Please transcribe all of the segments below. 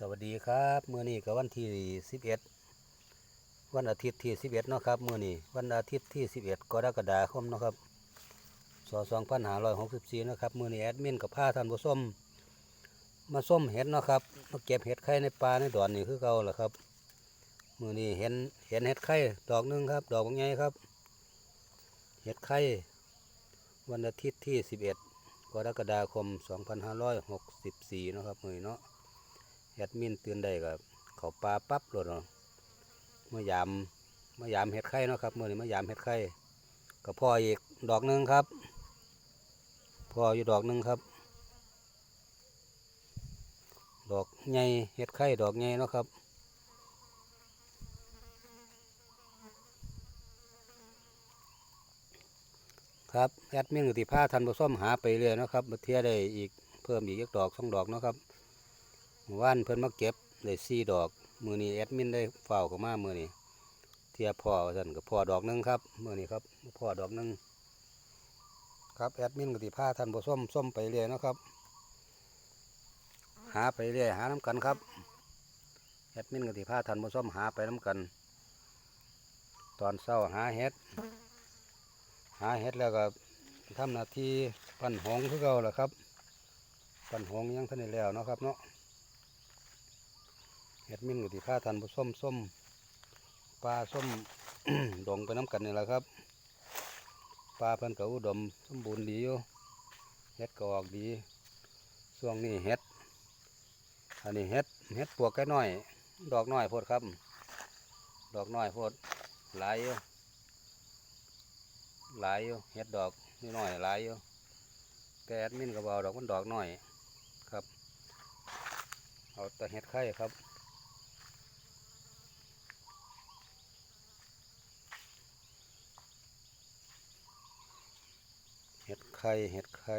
สวัสดีครับเมื่อนี้ก็วันที่สิบเอ็ดวันอาทิตย์ที่สิบเอ็ดเนาะครับเมื่อนี้วันอาทิตย์ที่สิบเอ็ดกรกฎาคมเนาะครับสสองพันหาร้อยหกสิบสี่นะครับเมื่อนี้แอดมินกับผ้าท่านผู้ส้มมาส้มเห็ดเนาะครับมาเก็บเห็ดไข่ในปลาในดอนนี่คือเก่าแหละครับเมื่อนี้เห็นเห็นเห็ดไข่ดอกหนึงครับ ดอกบางไงครับเห็ดไข่วันอาทิตย์ที่สิบเอ็ดกรกฎาคมสองพันห้าร้อยหกสิบสี่นะครับมื่อนี้เนาะ แอดมินตื่นได้กับเขาปลาปั๊บโลดเนาะมายามมายามเห็ดไข่เนาะครับเมื่อนี้มายามเห็ดไข่ก็พ่ออีกดอกหนึ่งครับพ่ออยู่ดอกหนึ่งครับ ดอกใหญ่เห็ดไข่ดอกใหญ่เนาะครับครับแอดมินกติผ้าทันผสมหาไปเรื่อยนะครับมาเทียได้อีกเพิ่มอีกยักดอกสองดอกเนาะครับ มื่อว่านเพิ่นมาเก็บได้สี่ดอก มือนี้แอดมินได้เฝ้าเข้ามามือนี้เทียพ่อสั่นกับพ่อดอกหนึงครับมือนี้ครับพ่อดอกหนึงครับแอดมินกติผ้าท่านผู้ส้มส้มไปเรื่อยเนาะครับ หาไปเรื่อยหาน้ำกันครับแอดมินกติผ้าท่านผู้ส้มหาไปน้ำกัน ตอนเช้าหาเห็ดหาเห็ดแล้วก็ทำหน้าที่ปั่นหงคือเก่าแหละครับ ปั่นหงยังท่านได้แล้วเนาะครับเนาะ เห็ดมินกับที่ผ้าทันผส้มส้มปลาส้มดองไปน้ำกันนี่แหละครับปลาเพิ่นก็อุดมสมบูรณ์ดีอยู่เห็ดก็ออกดีช่วงนี้เห็ดอันนี้เห็ดเห็ดปวกแค่น้อย ดอกน้อยโพดครับ ดอกน้อยโพดหลายอยู่หลายอยู่เห็ดดอกนี่น้อยหลายอยู่แต่แอดมินก็บอาดอกมันดอกน้อยครับ เอาแต่เห็ดไข่ครับ เห็ด ไข่เห็ดไข่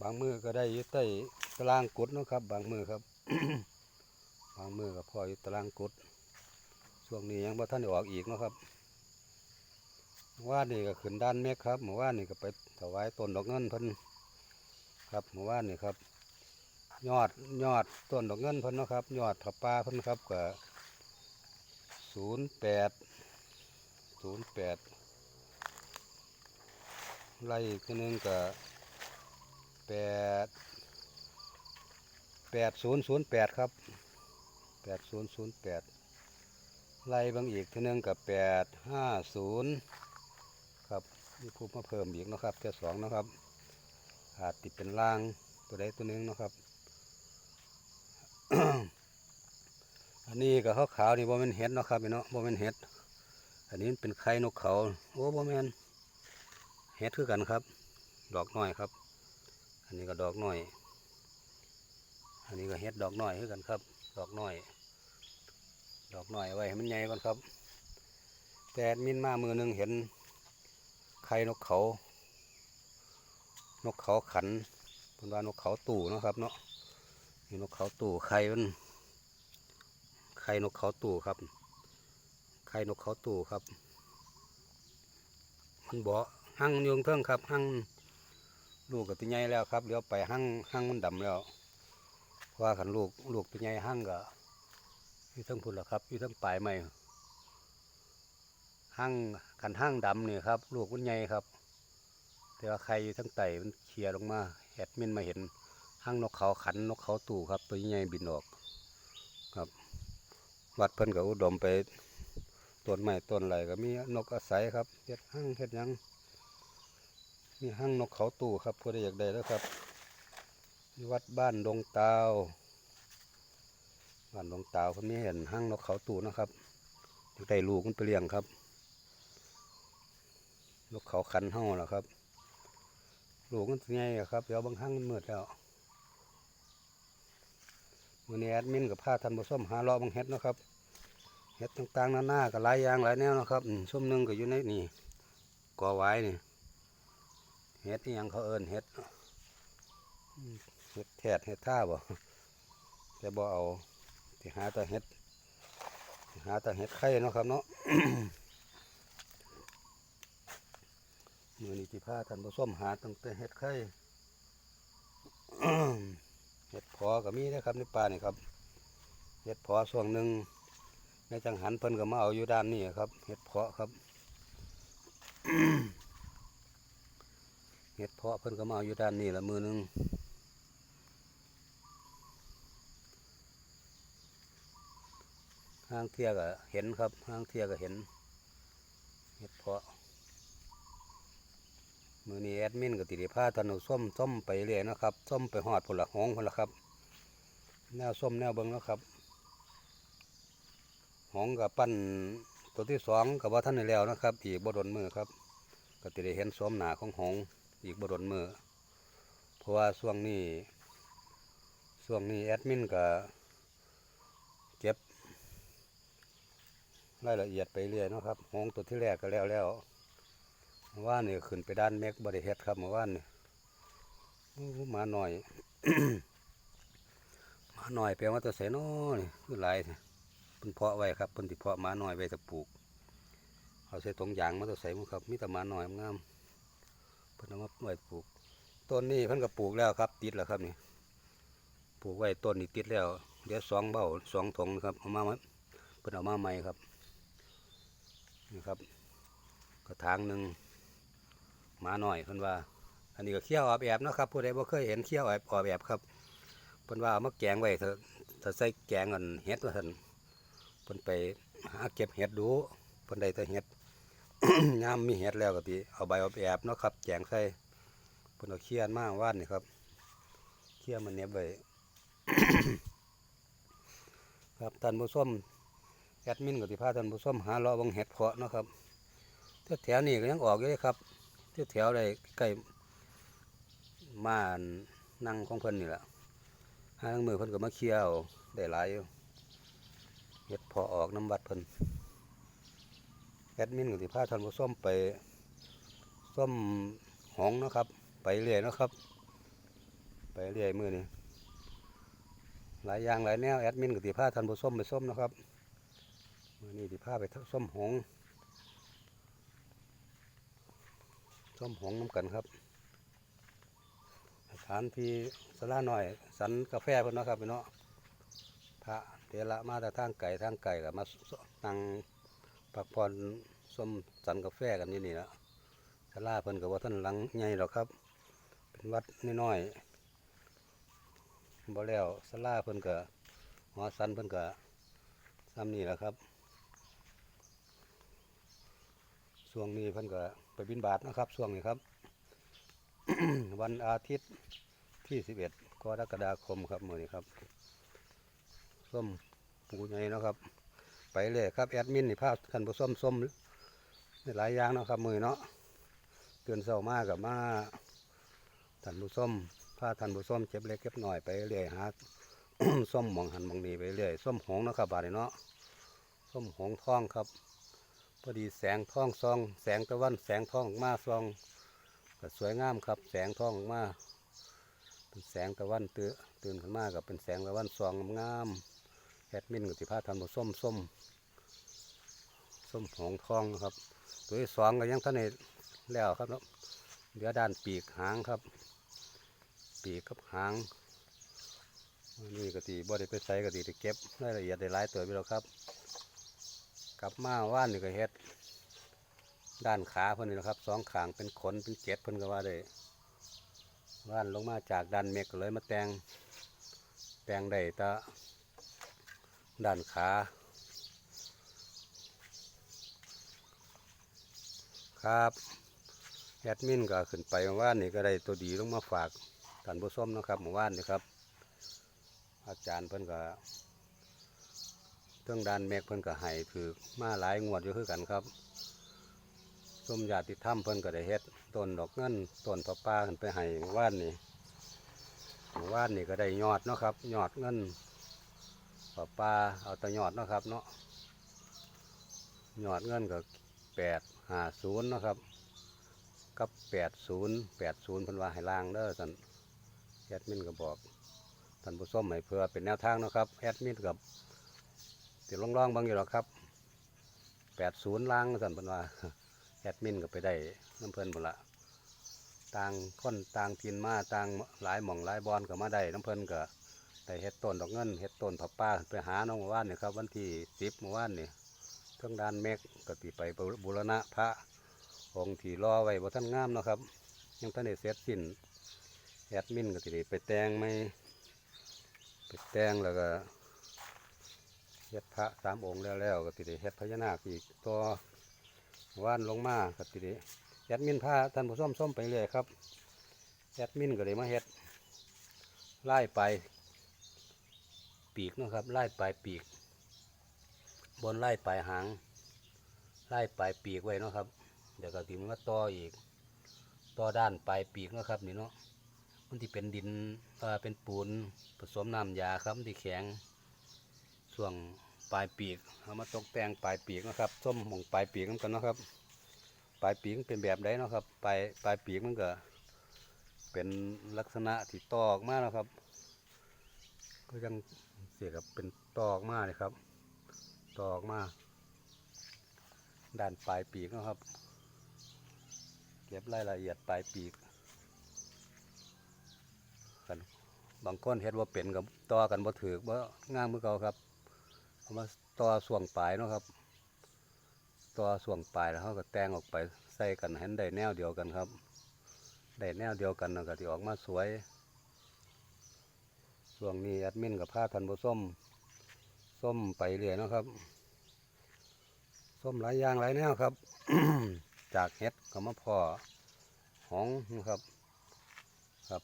บางมือก็ได้อยู่ใต้ตารางกุดนะครับ บางมือครับ บางมือก็พออยู่ตารางกุดช่วงนี้ยังบ่ท่านออกอีกนะครับว่านี่ก็ขึ้นด้านเมฆครับเมื่ว่านี่ก็ไปถวายต้นดอกเงินเพิ่นครับเมื่ว่านี่ครับ ยอดยอดต้นดอกเงินพิ่นนะครับ ยอดถับปลาพิ่นครับก็ศูนย์แปดศูนย์แปดไล่อีกทีหนึงก็แปดแปดศูนย์ศูนย์แปดครับแปดศูนย์ศูนย์แปดไล่บางอีกทีหนึงกับแปดห้าศูนย์ครับมีผู้มาเพิ่มอีกนะครับแค่สองนะครับอาจติดเป็นล่างตัวใดตัวหนึงนะครับ อันนี้ก็ขาวขาวๆนี่บ่แม่นเห็ดเนาะครับพี่เนาะบ่แม่นเห็ด อันนี้เป็นไข่นกเขาโอ้บ่แม่นเห็ดคือกันครับ ดอกน้อยครับ อันนี้ก็ดอกน้อย อันนี้ก็เห็ดดอกน้อยคือกันครับ ดอกน้อย ดอกน้อยไว้ให้มันใหญ่ก่อนครับ แต่แอดมินมามือนึงเห็นไข่นกเขา นกเขาขันเป็นว่านกเขาตู่นะครับเนาะนี่นกเขาตู่ไข่มัน ไข่นกเขาตู่ครับ ไข่นกเขาตู่ครับ มันบ่หั่งยงเทิงครับหั่งลูกกับตัวใหญ่แล้วครับเดี๋ยวไปหั่งหั่งมันดำแล้วเพราะว่าขันลูกลูกตัวใหญ่หั่งก็อยู่ทั้งพุ่นละครับอยู่ทั้งปลายไม้หั่งขันหั่งดำนี่ยครับ ลูกมันใหญ่ครับ แต่ว่าไข่อยู่ทั้งไตมันเคลียร์ลงมาแอดมินมาเห็นห้างนกเขาขันนกเขาตู่ครับ ตัวใหญ่บินออกครับ วัดเพิ่นกับอุดมไปต้นไม้ต้นไรก็มีนกอาศัยครับเฮ็ดห้างเฮ็ดยัง มีห้างนกเขาตู่ครับผู้ใดอยากได้แล้วครับวัดบ้านดงตาวบ้านดงตาวเพิ่นมีเห็นห้างนกเขาตู่นะครับอยากได้ลูกมันไปเลี้ยงครับนกเขาขันเฮาล่ะครับลูกมันใหญ่อะครับเดี๋ยวบางห้างมันมืดแล้ว มือนี้แอดมินกับผ้าทันผสมหาเลาะบางเฮ็ดนะครับเฮ็ดต่างๆหน้านาก็หลายอย่างหลายแนวนะครับส้มหนึงก็อยู่ในนี่กอไว้นี่เฮ็ดนี่ยังเขาเอิ้นเฮ็ดเฮ็ดแทดเฮ็ดท่าบ่แต่บ่เอาที่หาแต่เฮ็ดหาแต่เห็ดไข่เนาะครับเนาะมือนี้ที่พาท่านผู้มหาตั้งแต่เห็ดไข่ เห็ดพอ ก็มีนะครับในป่านี่ครับเห็ดเพอส่วนหนึ่งในจังหันเพิ่นก็มาเอาอยู่ด้านนี้ครับเห็ดเพาะครับเห็ดเพาะเพิ่นก็มาเอาอยู่ด้านนี้ละมือหนึงห้างเทียก็เห็นครับห้างเทียก็เห็นเห็ดเพาะมือนี้แอดมินก็ติดผ้าธนูส้มส้มไปเรื่อยนะครับส้มไปหอดผลละหงผลละครับ แนวส้มแนวเบิ้งแล้วครับหงกับปั้นตัวที่สองกับว่าท่านในแล้วนะครับ อีกบดนมือครับ ก็ติได้เห็นสวมหนาของหงอีกบดนมือเพราะว่าช่วงนี้ช่วงนี้แอดมินก็เก็บรายละเอียดไปเรื่อยนะครับหงตัวที่แรกก็แล้วแล้วว่านนี่ขึ้นไปด้านเมกบริเฮ็ดครับเมื่อวานนี่มาหน่อย หน่อยแปลว่าตัวใส่น้อยคือหลายเพิ่นเพาะไว้ครับเพิ่นสิเพาะมาหน้อยไว้จะปลูกเอาใส่ตรงยางมาตัวใส่มั้งครับมีแต่มาหน้อยงามเพิ่นเอามาไว้ปลูกต้นนี้เพิ่นก็ปลูกแล้วครับ ติดแล้วครับนี่ปลูกไว้ต้นนี้ติดแล้วเดี๋ยวสองเบ้าสองถงนะครับเอามาเพิ่นเอามาใหม่ครับนี่ครับกระถางหนึ่งมาหน้อยเพิ่นว่า อันนี้ก็เขี้ยวออบแอบเนาะครับผู้ใดบ่เคยเห็นเขี้ยวออบออบแอบครับ พิ่นว่าเอามาแกงไว้เถอะถ้าใส่แกงอันเฮ็ดว่าท่านเพิ่นไปหาเก็บเห็ดดูเพิ่นได้แต่เห็ดยามมีเห็ดแล้วก็ติเอาใบเอาแอบเนาะครับแจงใส่เพิ่นเอาเคี่ยนมากว่านนี่ครับเคี่ยมันเนบไว้ครับท่านผู้ชมแอดมินก็สิพาท่านผู้ชมหาเลาะเบังเห็ดเพาะเนาะครับแถวนี้ก็ยังออกอยู่เลยครับแถวๆได้ใกล้ม่านนั่งของเพิ่นนี่แหละ หาทางมือเพิ่นก็มาเคี่ยวได้หลายอยู่เฮ็ดพอออกน้ำวัดเพิ่นแอดมินก็สิพาท่านผู้ส้มไปส้มหองนะครับ ไปเรื่อยนะครับ ไปเรื่อยมือนี้หลายอย่างหลายแนวแอดมินก็สิพาท่านผู้ส้มไปส้มนะครับมือนี้สิพาไปส้มหองส้มหองน้ำกันครับ สถานที่สลาหน่อย สันกาแฟเพิ่นเนาะครับพี่เนาะพระเทระมาแต่ทางไก่ทางไก่กับมานั่งพักผ่อนส้มสันกาแฟกันนี่นี่ละศาลาเพิ่นกับว่าท่านหลังใหญ่หรอกครับ เป็นวัดน้อยๆบ่แล้วศาลาเพิ่นกับหอสันเพิ่นกับซ้ำนี่แหละครับช่วงนี้เพิ่นก็ไปบินบาทนะครับช่วงนี้ครับ วันอาทิตย์ ที่11กรกฎาคมครับมือนี้ครับส้มปูใหญ่นะครับ ไปเลยครับแอดมินนี่ภาพท่านผู้ส้มส้มหลายอย่างนะครับมือเนาะเตือนเศร้ามากกับมาท่านผู้ส้มผ้าท่านผู้ส้มเจ็บเล็กเก็บหน่อยไปเรื่อยหาส้มหมองหันหมองนีไปเรื่อยส้มหงนะครับบาดเนาะส้มหงส์ทองครับ พอดีแสงทองซอง แสงตะวันแสงทองออกมาซองก็สวยงามครับ แสงทองออกมา เป็นแสงตะวันเตือตื่นขึ้นมากับเป็นแสงตะวันซองงามแอดมินกับสิพาทันมาส้มส้มส้มหองทองครับ ตัวที่สองก็ยังท่านในแล้วครับเนาะเหลือด้านปีกหางครับ ปีกกับหางนนี่กติบ่ได้ไปใส่กติได้เก็บรายละเอียดได้หลายตัวไปแล้วครับ กลับมาว่านนี่ก็เฮ็ด ด้านขาเพิ่นนี่นะครับสองขางเป็นขนเป็นเกล็ดเพิ่นก็ว่าได้ ว่านลงมาจากด้านเมกเลยมาแตงแตงได้ตะด้านขา ครับแอดมินก็ขึ้นไปเมื่านนี่ก็ได้ตัวดีลงมาฝากท่านผู้ชมนะครับเมื่อวานนี่ครับ อาจารย์เพิ่นก็เครื่องด้านเมฆเพิ่นก็ให้ถือมาหลายงวดอยู่คือกันครับส้มญาติธรรมเพิ่นก็ได้เฮ็ด ต้นดอกเงินต้นพระป่าขึ้นไปให้เมื่านนี่เมื่านนี่ก็ได้ยอดเนาะครับยอดเงินปลาปลาเอาแตะยอดเนาะครับเนาะยอดเงินก็แปดห้าศูนย์นาะครับกับแปดศูนย์แปดศูนย์พิ่นว่าให้ล่างเด้อสันแอดมินก็บอกท่านผู้ชมให้เพื่อเป็นแนวทางเนาะครับแอดมินกับติดร่องๆบางอยู่หรอกครับแปดศูนย์ล่างสันพิ่นว่า แอดมินก็ไปได้น้ำเพลินหมดละต่างคนต่างทินมาต่างหลายหม่องหลายบอนก็มาได้น้ำเพลินก็ได้เฮ็ดต้นดอกเงินเฮ็ดต้นผักป้าไปหาน้องเมื่อวานนี่ยครับวันที่สิบเมื่อวานนี่เครื่องด้านเมฆก็ติไปบูรณะพระองค์ที่รอไว้บ่ท่านงามเนาะครับ ยังท่านได้เสร็จสิ้นแอดมินก็ติไปแต่งไม่ไปแต่งแล้วก็เฮ็ดพระสามองค์แล้วแล้วก็ติได้เฮ็ดพญานาคอีกตัว ว่านลงมาก็ติได้แอดมินพาท่านผู้ชมส้มไปเรื่อยครับแอดมินก็เลยมาเฮ็ดไล่ไปปีกเนาะครับไล่ปลายปีก บนไล่ปลายหางไล่ปลายปีกไว้เนาะครับ เดี๋ยวก็ติมันก็ต่ออีกต่อด้านปลายปีกเนาะครับนี่เนาะมันที่เป็นดินเป็นปูนผสมน้ำยาครับมันที่แข็งส่วง ปลายปีกเอามาตกแต่งปลายปีกนะครับส้มหมองปลายปีกมันกันนะครับ ปลายปีกเป็นแบบใดเนาะครับ ปลายปลายปีกมันก็เป็นลักษณะที่ตอกมาแล้วครับ ก็ยังเสียกับเป็นตอกมากเลยครับ ตอกมากด้านปลายปีกนะครับ เก็บรายละเอียดปลายปีกกันบางคนเฮ็ดว่าเป็นกับต่อกันบ่ถือบ่งามมือเก่าครับ เอามาต่อส่วงปลายเนาะครับ ต่อส่วงปลายแล้วเขาก็แตงออกไปใส่กันให้ได้แนวเดียวกันครับ ได้แนวเดียวกันแล้วก็ที่ออกมาสวยช่วงนี้แอดมินกับผ้าทันบส้มส้มไปเรื่อยเนาะครับส้มหลายอย่างหลายแนวครับ จากเห็ดก็มาพ่อหองนะครับครับ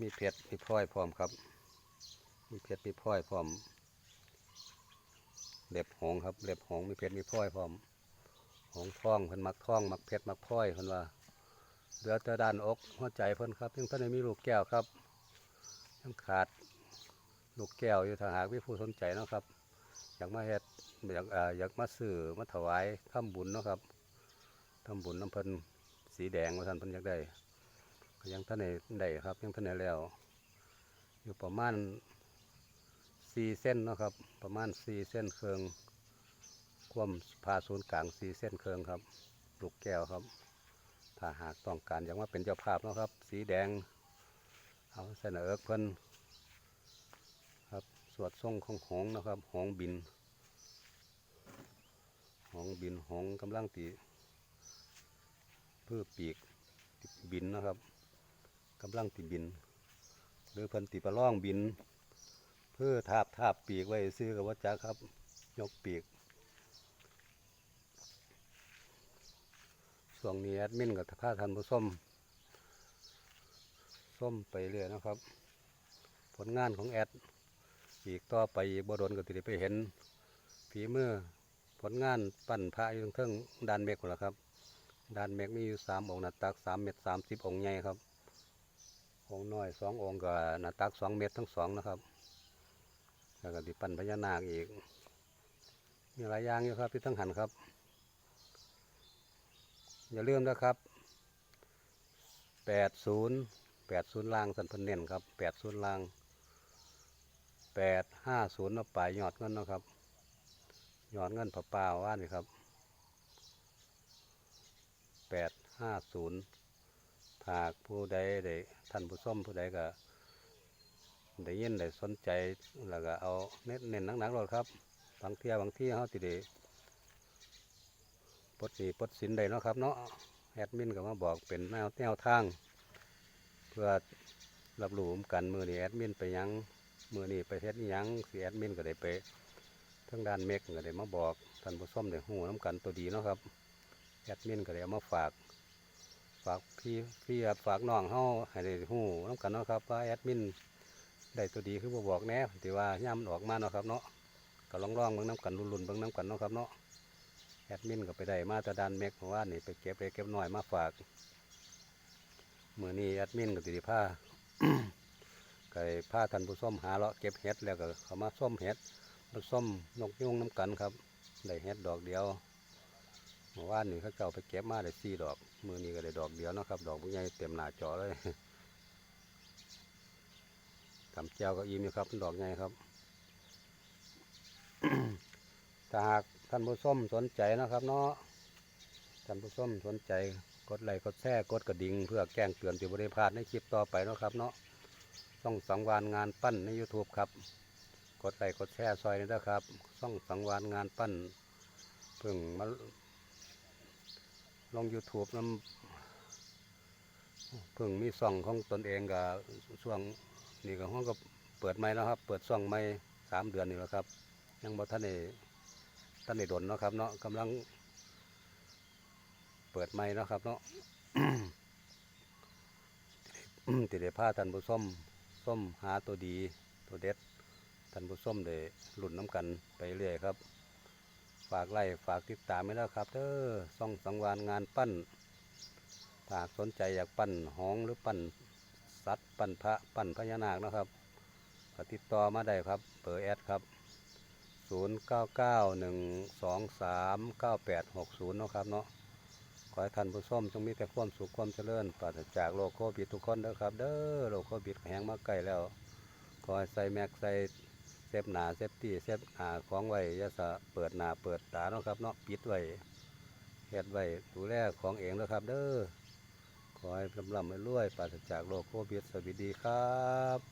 มีเผ็ดมีพร้อยพร้อมครับ มีเผ็ดมีพร้อยพร้อม เล็บหงครับเล็บหงมีเผ็ดมีพร้อยพร้อมหงท่องเพิ่นมักท่องมักเผ็ดมักพร้อยเพิ่นว่าเหลือแต่ด้านอกหัวใจเพิ่นครับยังท่านมีลูกแก้วครับยังขาดลูกแก้วอยู่ถ้าหากมีผู้สนใจนะครับอยากมาเฮ็ดอยากอ่ออยากมาซื้อมาถวายทำบุญนะครับทำบุญน้ำเพิ่นสีแดงว่าท่านเพิ่นอยากได้ยังท่านได้ได้ครับยังท่านได้แล้ว อยู่ประมาณ สี่เส้นนะครับ ประมาณสี่เส้นเคืองความพาศูนย์กลางสี่เส้นเคืองครับ ลูกแก้วครับ ถ้าหากต้องการอยากมาเป็นเจ้าภาพนะครับ สีแดง เอาเสนอเพิ่นสวดทรงของหงนะครับ หงบิน หงบินหงกำลังตีเพื่อปีกติบินนะครับกำลังตีบิน หรือเพิ่นตีปลาล่องบิน เพื่อทาบทาบปีกไว้ซื้อกับวัจักครับ ยกปีกช่วงนี้แอดมินกับท่าทันผู้ส้มส้มไปเรื่อยนะครับ ผลงานของแอดอีกต่อไปอีกบดนก็ติได้ไปเห็นฝีมือผลงานปั้นพระอยู่เทิงด้านเมฆหมดแล้วครับด้านเมฆมีอยู่สามองค์หน้าตักสามเมตรสามสิบองค์ใหญ่ครับ องค์น้อยสององค์ก็หน้าตักสองเมตรทั้งสองนะครับ แล้วก็ติปันพญานาคอีก มีหลายอย่างอยู่ครับที่ทั้งหันครับ อย่าลืมนะครับแปดศูนย์แปดศูนย์ล่างสันพันเน้นครับแปดศูนย์ล่างแปดห้าศูนย์เอาไปยอดเงินนะครับยอดเงินผาป่าว่านี่ครับแปดห้าศูนย์หากผู้ใดได้ท่านผู้ชมผู้ใดก็ ได้ยินได้สนใจแล้วก็เอาเน้นเน้นหนักๆเลยครับ บางเที่ยบางที่เขาติดปดหนีปดสินได้เนาะครับเนาะแอดมินก็มาบอกเป็นแนวแนวทาง เพื่อรับรู้กันมือนี้แอดมินไปยังมือนี้ไปเฮ็ดอิหยังสีแอดมินก็ได้ไปทั้งด้านเมกก็ได้มาบอกท่านผู้ชมได้หูน้ำกันตัวดีเนาะครับแอดมินก็ได้ามาฝากฝากพี่พี่ฝากน้องเฮาให้ได้หูน้ำกันเนาะครับว่าแอดมิน ได้ตัวดีคือบ่บอกแน่ที่ว่าย่ามันออกมาเนาะครับเนาะก็ลองร้องๆเบิ่งน้ำกันรุนๆเบิ่งน้ำกันเนาะครับเนาะแอดมินก็ไปได้มาต่ด้านเมกเพราะว่านี่ไปเก็บไปเก็บหน่อยมาฝากมือนี้แอดมินก็ติดผ้าไก็ให้าท่านผู้ส้มหาเลาะเก็บเห็ดแล้วก็เขามาส้มเห็ดมาส้มนกยุงน้ำกันครับได้เห็ดดอกเดียวเมื่อวานนี่เขาเจ้าไปเก็บมาได้สี่ดอก มือนี้ก็ได้ดอกเดียวนะครับ ดอกบุญใหญ่เต็มหน้าจอเลย ทำแจวก็อิ่มอยู่ครับดอกใหญ่ครับ ถ้าหากท่านผู้ชมสนใจนะครับเนาะ ท่านผู้ชมสนใจกดไลค์กดแชร์กดกระดิ่งเพื่อแจ้งเตือนติบริพลาดในคลิปต่อไปนะครับเนาะช่องสังวานงานปั้นใน YouTube ครับ กดไลค์กดแชร์ซอยนี้นะครับช่องสังวานงานปั้นเพิ่งมาลง YouTube น้ำเพิ่งมีซ่องของตนเองกับช่วง นี่ก็ห้องก็เปิดใหม่แล้วครับ เปิดซ่องใหม่สามเดือนนี่แล้วครับ ยังบ่ท่านได้ท่านได้ดนเนาะครับเนาะกำลัง เปิดใหม่เนาะครับ เนาะติได้าท่านผู้ส้มส้มหาตัวดีตัวเด็ดท่านผู้ส้มได้หลุ่นน้ำกันไปเรื่อยครับ ฝากไล่ฝากติดตามไว้แล้วครับเด้อซ่องสังวานงานปั้นถ้าหากสนใจอยากปั้นห้องหรือปั้น สัตว์ปั้นพระปั้นพญานาคนะครับติดต่อมาได้ครับเบอร์แอดครับ 0 9 9 1 2 3 9 8 6 0เนะครับเนาะขอให้ท่านผู้ชมจงมีแต่ความสุขความเจริญปราศจากโรคโควิดทุกคนเด้อครับเด้อโรคโควิดแห้งมาใกล้แล้ว ขอให้ใส่แม็กใส่เซฟหนาเซฟตี้เซฟหนาของไว้ยาสะเปิดหนาเปิดตาเนาะครับเนาะปิดไว้เฮ็ดไว้ดูแลของเองเด้อครับเด้อ ขอให้ลำลำรวยปราศจากโรคโควิดสวัสดีครับ